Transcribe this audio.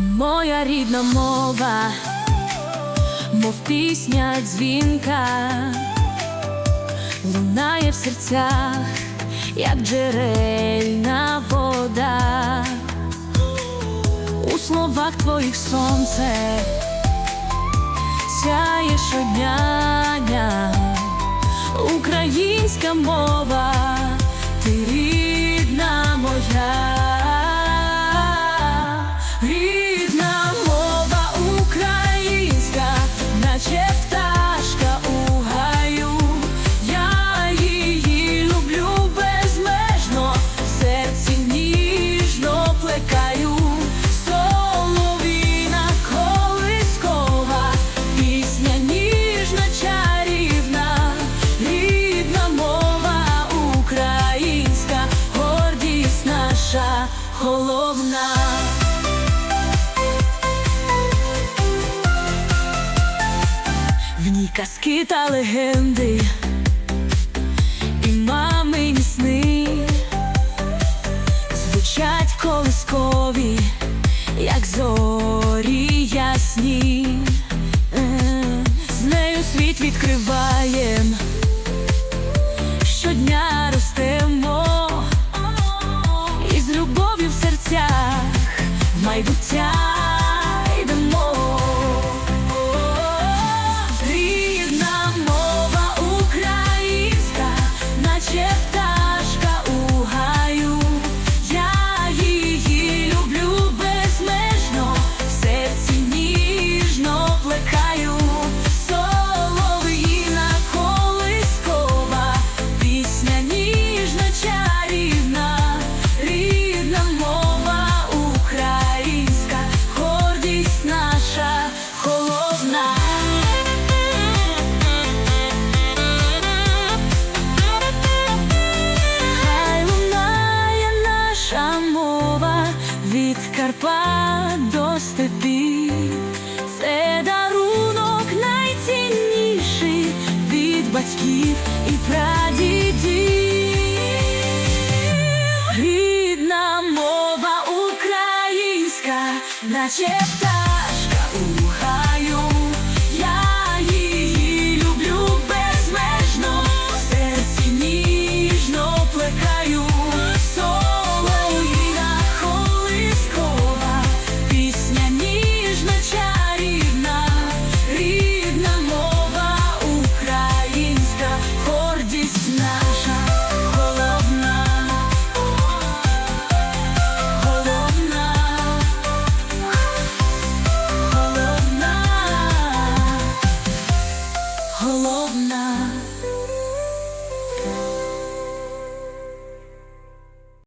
моя рідна мова, мов пісня дзвінка, лунає в серцях, як джерельна вода, у словах твоїх сонце сяє щодня, українська мова, головна. В ній казки та легенди, і мамині сни. Звучать колискові, як зорі ясні, Е, з нею світ відкриваєм, щодня ростемо, в майбуття йдемо. Рідна мова українська, наче і прадідів. Рідна мова українська, наче пташка Головна